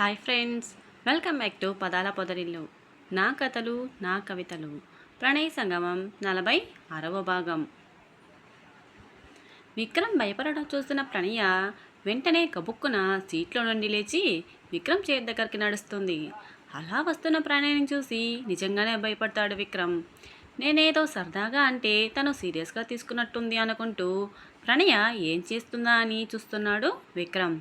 Hi friends welcome back to Padala Podarillu. నా కథలు నా కవితలు. ప్రణయ సంగమం నలభై ఆరవ భాగం. విక్రమ్ భయపడడం చూస్తున్న ప్రణయ వెంటనే కబుక్కున సీట్లో నుండి లేచి విక్రమ్ చేతి దగ్గరికి నడుస్తుంది. అలా వస్తున్న ప్రణయని చూసి నిజంగానే భయపడతాడు విక్రమ్. నేనేదో సరదాగా అంటే తను సీరియస్గా తీసుకున్నట్టుంది అనుకుంటూ ప్రణయ ఏం చేస్తుందా అని చూస్తున్నాడు విక్రమ్.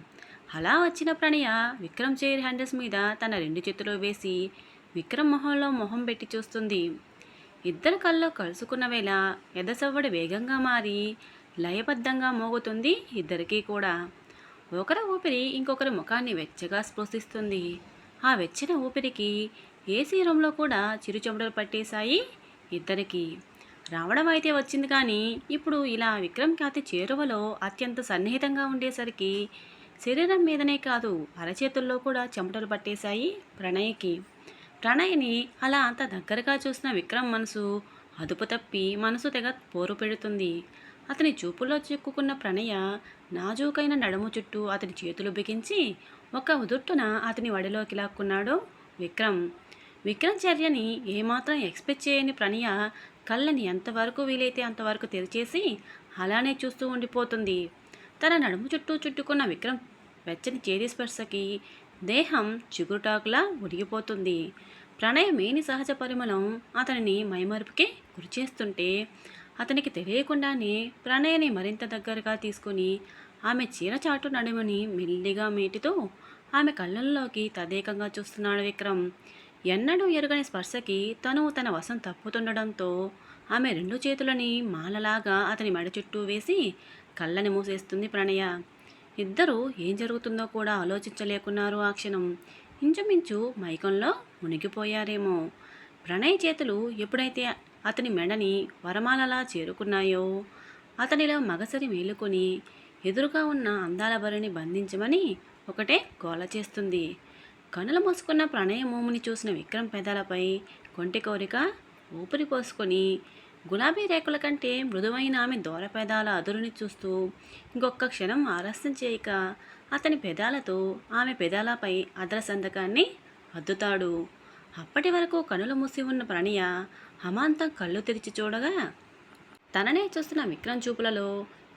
అలా వచ్చిన ప్రణయ విక్రమ్ చైర్ హ్యాండిల్స్ మీద తన రెండు చేతులు వేసి విక్రమ్ మొహంలో మొహం పెట్టి చూస్తుంది. ఇద్దరు కళ్ళు కలుసుకున్న వేళ ఎదసవ్వడి వేగంగా మారి లయబద్ధంగా మోగుతుంది ఇద్దరికీ కూడా. ఒకరి ఊపిరి ఇంకొకరి ముఖాన్ని వెచ్చగా స్పృశిస్తుంది. ఆ వెచ్చిన ఊపిరికి ఏసీ రూమ్లో కూడా చిరుచెమటలు పట్టేశాయి ఇద్దరికి. రావడం అయితే వచ్చింది కానీ ఇప్పుడు ఇలా విక్రమ్ ఖ్యాతి చేరువలో అత్యంత సన్నిహితంగా ఉండేసరికి శరీరం మీదనే కాదు అరచేతుల్లో కూడా చెమటలు పట్టేశాయి ప్రణయ్కి. ప్రణయ్ని అలా అంత దగ్గరగా చూసిన విక్రమ్ మనసు అదుపు తప్పి మనసు తెగ పోరు పెడుతుంది. అతని చూపుల్లో చిక్కుకున్న ప్రణయ నాజూకైన నడుము చుట్టూ అతని చేతులు బిగించి ఒక ఉదుట్టున అతని వడిలోకి లాక్కున్నాడు విక్రమ్. విక్రమ్ చర్యని ఏమాత్రం ఎక్స్పెక్ట్ చేయని ప్రణయ కళ్ళని ఎంతవరకు వీలైతే అంతవరకు తెరిచేసి అలానే చూస్తూ ఉండిపోతుంది. తన నడుము చుట్టూ చుట్టుకున్న విక్రమ్ వెచ్చని చేతి స్పర్శకి దేహం చిగురుటాకులా ఉడిగిపోతుంది. ప్రణయమేని సహజ పరిమళం అతనిని మైమరుపుకి గురిచేస్తుంటే అతనికి తెలియకుండానే ప్రణయని మరింత దగ్గరగా తీసుకుని ఆమె చీరచాటు నడుముని మెల్లిగా మేటితో ఆమె కళ్ళల్లోకి తదేకంగా చూస్తున్నాడు విక్రమ్. ఎన్నడూ ఎరుగని స్పర్శకి తను తన వశం తప్పుతుండడంతో ఆమె రెండు చేతులని మాలలాగా అతని మెడ చుట్టూ వేసి కళ్ళని మూసేస్తుంది ప్రణయ. ఇద్దరూ ఏం జరుగుతుందో కూడా ఆలోచించలేకున్నారు ఆ క్షణం. ఇంచుమించు మైకంలో మునిగిపోయారేమో. ప్రణయ్ చేతులు ఎప్పుడైతే అతని మెడని వరమాలలా చేరుకున్నాయో అతనిలో మగసరి మేలుకొని ఎదురుగా ఉన్న అందాల బరిని బంధించమని ఒకటే గోల చేస్తుంది. కనులు మూసుకున్న ప్రణయ మోముని చూసిన విక్రమ్ పెదాలపై కొంటి కోరిక ఊపిరి పోసుకొని గులాబీ రేకుల కంటే మృదువైన ఆమె దూర పెదాల అదురుని చూస్తూ ఇంకొక క్షణం ఆలస్యం చేయక అతని పెదాలతో ఆమె పెదాలపై అదర సంతకాన్ని అద్దుతాడు. అప్పటి వరకు కనులు మూసి ఉన్న ప్రణయ అమాంతం కళ్ళు తెరిచి చూడగా తననే చూస్తున్న విక్రమ్ చూపులలో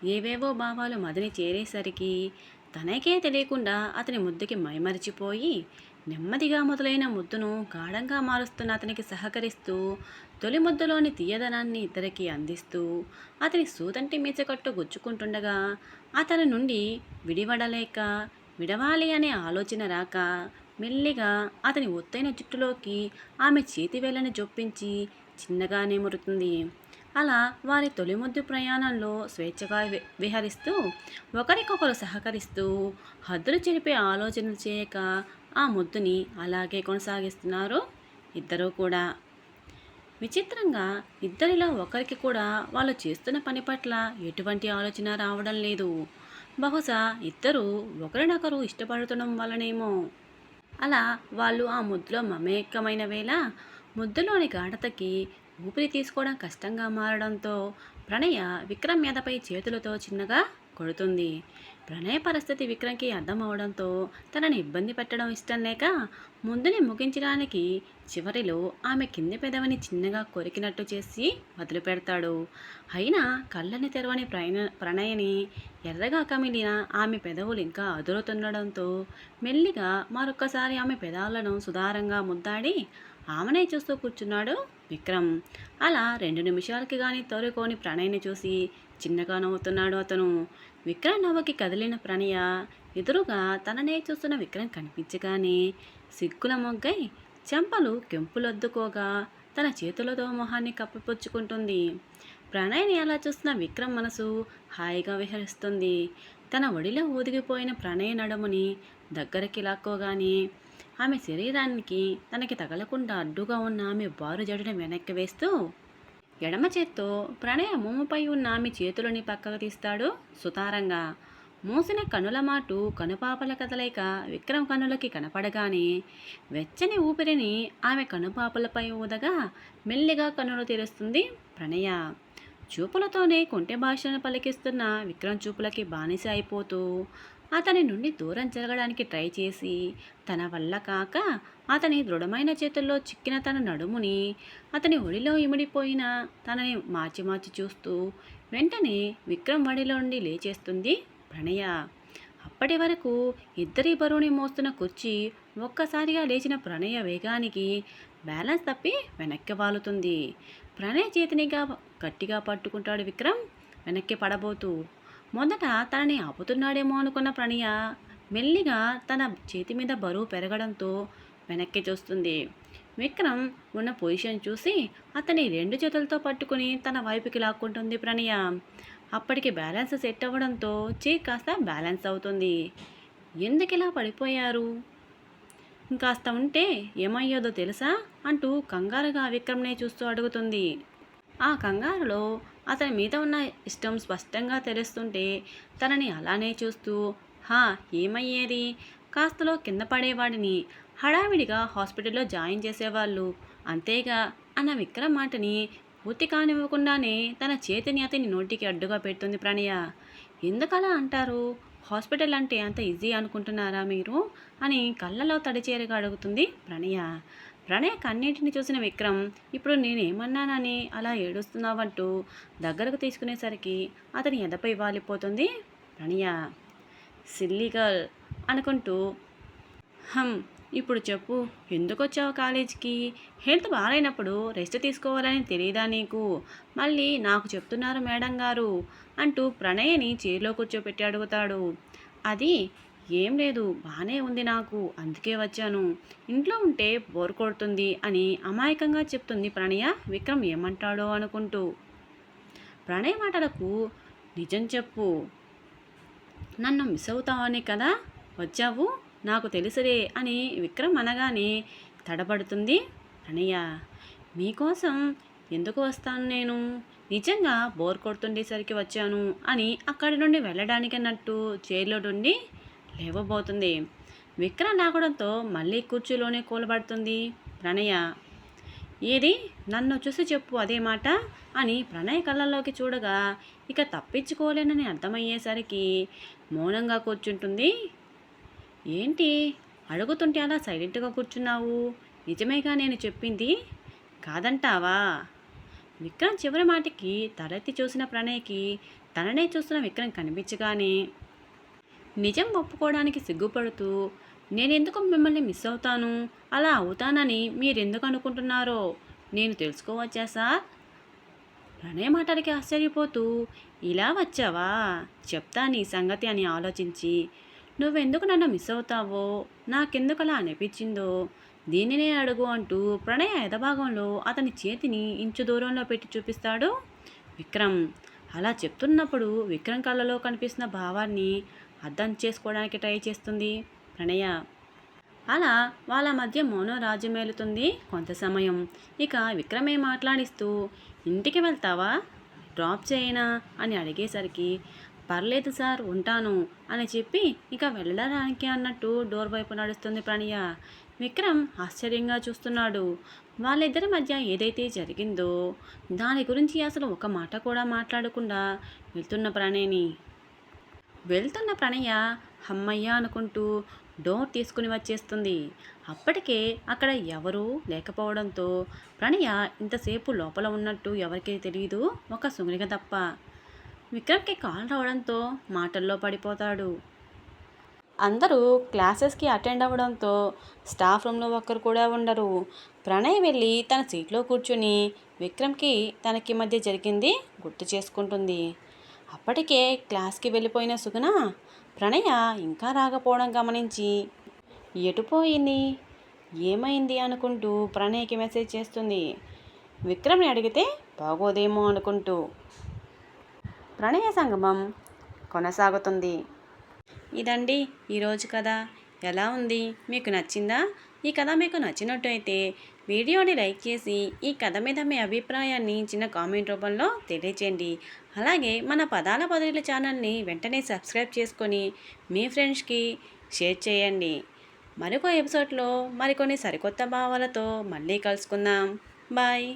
ఏవేవో భావాలు మదిని చేరేసరికి తనకే తెలియకుండా అతని ముద్దుకి మైమరిచిపోయి నెమ్మదిగా మొదలైన ముద్దును గాఢంగా మారుస్తున్న అతనికి సహకరిస్తూ తొలి ముద్దులోని తీయదనాన్ని ఇద్దరికి అందిస్తూ అతని సూదంటి మీచకట్టు గుచ్చుకుంటుండగా అతని నుండి విడివడలేక విడవాలి అనే ఆలోచన రాక మెల్లిగా అతని ఒత్తైన జుట్టులోకి ఆమె చేతివేళ్ళని జొప్పించి చిన్నగా నిమురుతుంది అలా వారి తొలి ముద్దు ప్రయాణంలో స్వేచ్ఛగా విహరిస్తూ ఒకరికొకరు సహకరిస్తూ హద్దులు చెరిపే ఆలోచనలు చేయక ఆ ముద్దుని అలాగే కొనసాగిస్తున్నారు ఇద్దరూ కూడా. విచిత్రంగా ఇద్దరిలో ఒకరికి కూడా వాళ్ళు చేస్తున్న పని పట్ల ఎటువంటి ఆలోచన రావడం లేదు. బహుశా ఇద్దరు ఒకరినొకరు ఇష్టపడుతుండడం వల్లనేమో. అలా వాళ్ళు ఆ ముద్దులో మమేకమైన వేళ ముద్దులోని గాఢతకి ఊపిరి తీసుకోవడం కష్టంగా మారడంతో ప్రణయ విక్రమ్ మీదపై చేతులతో చిన్నగా కొడుతుంది. ప్రణయ పరిస్థితి విక్రమ్కి అర్థమవడంతో తనని ఇబ్బంది పెట్టడం ఇష్టం లేక ముందుని ముగించడానికి చివరిలో ఆమె కింది పెదవిని చిన్నగా కొరికినట్టు చేసి వదిలిపెడతాడు. అయినా కళ్ళని తెరవని ప్రయణ ప్రణయని ఎర్రగా కమిలిన ఆమె పెదవులు ఇంకా అదురుతుండడంతో మెల్లిగా మరొక్కసారి ఆమె పెదాలను సుధారంగా ముద్దాడి ఆమెనే చూస్తూ కూర్చున్నాడు విక్రమ్. అలా రెండు నిమిషాలకి కానీ తోరుకోని ప్రణయ్ని చూసి చిన్నగా నవ్వుతున్నాడు అతను. విక్రమ్ నవ్వకి కదిలిన ప్రణయ ఎదురుగా తననే చూస్తున్న విక్రమ్ కనిపించగానే సిగ్గుల మొగ్గై చెంపలు కెంపులొద్దుకోగా తన చేతులతో మొహాన్ని కప్పిపుచ్చుకుంటుంది. ప్రణయ్ని అలా చూస్తున్న విక్రమ్ మనసు హాయిగా విహరిస్తుంది. తన ఒడిలో ఊదిగిపోయిన ప్రణయ నడుముని దగ్గరికి లాక్కోగానే ఆమె శరీరానికి తనకి తగలకుండా అడ్డుగా ఉన్న ఆమె బారు జడను వెనక్కి వేస్తూ ఎడమ చేత్తో ప్రణయ మూముపై ఉన్న ఆమె చేతులని పక్కకు తీస్తాడు సుతారంగా. మూసిన కనుల మాటు కనుపాపల కదలేక విక్రమ్ కనులకి కనపడగానే వెచ్చని ఊపిరిని ఆమె కనుపాపలపై ఊదగా మెల్లిగా కనులు తెరుస్తుంది ప్రణయ. చూపులతోనే కొంటె భాషను పలికిస్తున్న విక్రమ్ చూపులకి బానిస అయిపోతూ అతని నుండి దూరం జరగడానికి ట్రై చేసి తన వల్ల కాక అతని దృఢమైన చేతుల్లో చిక్కిన తన నడుముని అతని ఒడిలో ఇమిడిపోయిన తనని మార్చి మార్చి చూస్తూ వెంటనే విక్రమ్ వడిలో నుండి లేచేస్తుంది ప్రణయ. అప్పటి వరకు ఇద్దరి బరువుని మోస్తున్న కుర్చీ ఒక్కసారిగా లేచిన ప్రణయ వేగానికి బ్యాలెన్స్ తప్పి వెనక్కి వాలుతుంది. ప్రణయ చేతినిగా గట్టిగా పట్టుకుంటాడు విక్రమ్. వెనక్కి పడబోతూ మొదట తనని ఆపుతున్నాడేమో అనుకున్న ప్రణయ మెల్లిగా తన చేతి మీద బరువు పెరగడంతో వెనక్కి చూస్తుంది. విక్రమ్ ఉన్న పొజిషన్ చూసి అతని రెండు చేతులతో పట్టుకుని తన వైపుకి లాక్కుంటుంది ప్రణయ. అప్పటికి బ్యాలెన్స్ సెట్ అవ్వడంతో చే కాస్త బ్యాలెన్స్ అవుతుంది. ఎందుకు ఇలా పడిపోయారు? ఇంకాస్త ఉంటే ఏమయ్యోదో తెలుసా? అంటూ కంగారుగా విక్రమ్నే చూస్తూ అడుగుతుంది. ఆ కంగారులో అతని మీద ఉన్న ఇష్టం స్పష్టంగా తెలుస్తుంటే తనని అలానే చూస్తూ హా ఏమయ్యేది? కాస్తలో కింద పడేవాడిని. హడావిడిగా హాస్పిటల్లో జాయిన్ చేసేవాళ్ళు. అంతేగా అన్న విక్రమ్ మాటని పూర్తి కానివ్వకుండానే తన చేతిని అతని నోటికి అడ్డుగా పెడుతుంది ప్రణయ. ఎందుకలా అంటారు? హాస్పిటల్ అంటే అంత ఈజీ అనుకుంటున్నారా మీరు? అని కళ్ళలో తడిచేరుగా అడుగుతుంది ప్రణయ. ప్రణయ కన్నీటిని చూసిన విక్రమ్ ఇప్పుడు నేనేమన్నానని అలా ఏడుస్తున్నావంటూ దగ్గరకు తీసుకునేసరికి అతని ఎదపై వాలిపోతుంది ప్రణయ. సిల్లీ గర్ల్ అనుకుంటూ హమ్ ఇప్పుడు చెప్పు ఎందుకు వచ్చావు కాలేజీకి? హెల్త్ బాగాలేనప్పుడు రెస్ట్ తీసుకోవాలని తెలియదా నీకు? మళ్ళీ నాకు చెప్తున్నారు మేడం గారు అంటూ ప్రణయని చైర్లో కూర్చోపెట్టి అడుగుతాడు. అది ఏం లేదు బాగానే ఉంది నాకు అందుకే వచ్చాను. ఇంట్లో ఉంటే బోర్ కొడుతుంది అని అమాయకంగా చెప్తుంది ప్రణయ విక్రమ్ ఏమంటాడో అనుకుంటూ. ప్రణయ మాటలకు నిజం చెప్పు. నన్ను మిస్ అవుతావని కదా? వచ్చావు? నాకు తెలుసురే అని విక్రమ్ అనగానే తడబడుతుంది ప్రణయ. మీకోసం ఎందుకు వస్తాను నేను? నిజంగా బోర్ కొడుతుండేసరికి వచ్చాను అని అక్కడి నుండి వెళ్ళడానికి అన్నట్టు చైర్లో నుండి లేవబోతుంది. విక్రమ్ రాకడంతో మళ్ళీ కుర్చీలోనే కూలబడుతుంది. ప్రణయ ఏది? నన్ను చూసి చెప్పు అదే మాట అని ప్రణయ కళ్ళల్లోకి చూడగా ఇక తప్పించుకోలేనని అర్థమయ్యేసరికి మౌనంగా కూర్చుంటుంది. ఏంటి? అడుగుతుంటే అలా సైలెంట్గా కూర్చున్నావు? నిజమేగా నేను చెప్పింది? కాదంటావా? విక్రమ్ చివరి మాటికి తలెత్తి చూసిన ప్రణయ్కి తననే చూస్తున్న విక్రమ్ కనిపించగానే నిజం ఒప్పుకోవడానికి సిగ్గుపడుతూ నేనెందుకు మిమ్మల్ని మిస్ అవుతాను? అలా అవుతానని మీరెందుకు అనుకుంటున్నారో నేను తెలుసుకోవచ్చా సార్? ప్రణయ మాటలకి ఆశ్చర్యపోతూ ఇలా వచ్చావా? చెప్తా నీ సంగతి అని ఆలోచించి నువ్వెందుకు నన్ను మిస్ అవుతావో? నాకెందుకు అలా అనిపించిందో? దీనినే అడుగు అంటూ ప్రణయ ఎదభాగంలో అతని చేతిని ఇంచు దూరంలో పెట్టి చూపిస్తాడు. విక్రమ్ అలా చెప్తున్నప్పుడు విక్రమ్ కళ్ళలో కనిపిస్తున్న భావాన్ని అర్థం చేసుకోవడానికి ట్రై చేస్తుంది. ప్రణయ. అలా వాళ్ళ మధ్య మౌనం రాజ్యమేలుతుంది కొంత సమయం. ఇక విక్రమే మాట్లాడిస్తూ ఇంటికి వెళ్తావా? డ్రాప్ చేయనా? అని అడిగేసరికి పర్లేదు సార్ ఉంటాను అని చెప్పి ఇక వెళ్ళడానికి అన్నట్టు డోర్ వైపు నడుస్తుంది ప్రణయ. విక్రమ్ ఆశ్చర్యంగా చూస్తున్నాడు. వాళ్ళిద్దరి మధ్య ఏదైతే జరిగిందో దాని గురించి అసలు ఒక మాట కూడా మాట్లాడకుండా వెళ్తున్న ప్రణయని వెళ్తున్న ప్రణయ హమ్మయ్య అనుకుంటూ డోర్ తీసుకుని వచ్చేస్తుంది. అప్పటికే అక్కడ ఎవరూ లేకపోవడంతో ప్రణయ ఇంతసేపు లోపల ఉన్నట్టు ఎవరికీ తెలియదు ఒక సుమలిక తప్ప విక్రమ్కి కాల్ రావడంతో మాటల్లో పడిపోతాడు. అందరూ క్లాసెస్కి అటెండ్ అవ్వడంతో స్టాఫ్ రూమ్లో ఒక్కరు కూడా ఉండరు. ప్రణయ్ వెళ్ళి తన సీట్లో కూర్చుని విక్రమ్కి తనకి మధ్య జరిగింది గుర్తు చేసుకుంటుంది. అప్పటికే క్లాస్కి వెళ్ళిపోయిన సుగుణ ప్రణయ ఇంకా రాకపోవడం గమనించి ఎటు పోయింది? ఏమైంది? అనుకుంటూ ప్రణయ్కి మెసేజ్ చేస్తుంది. విక్రమ్ని అడిగితే బాగోదేమో అనుకుంటూ. ప్రణయ సంగమం కొనసాగుతుంది. ఇదండి ఈరోజు కథ. ఎలా ఉంది? మీకు నచ్చిందా? ఈ కథ మీకు నచ్చినట్టు అయితే వీడియోని లైక్ చేసి ఈ కథ మీద మీ అభిప్రాయాన్ని చిన్న కామెంట్ రూపంలో తెలియచేయండి. అలాగే మన పదాల బదిలీల ఛానల్ని వెంటనే సబ్స్క్రైబ్ చేసుకొని మీ ఫ్రెండ్స్కి షేర్ చేయండి. మరొక ఎపిసోడ్లో మరికొన్ని సరికొత్త భావాలతో మళ్ళీ కలుసుకుందాం. బాయ్.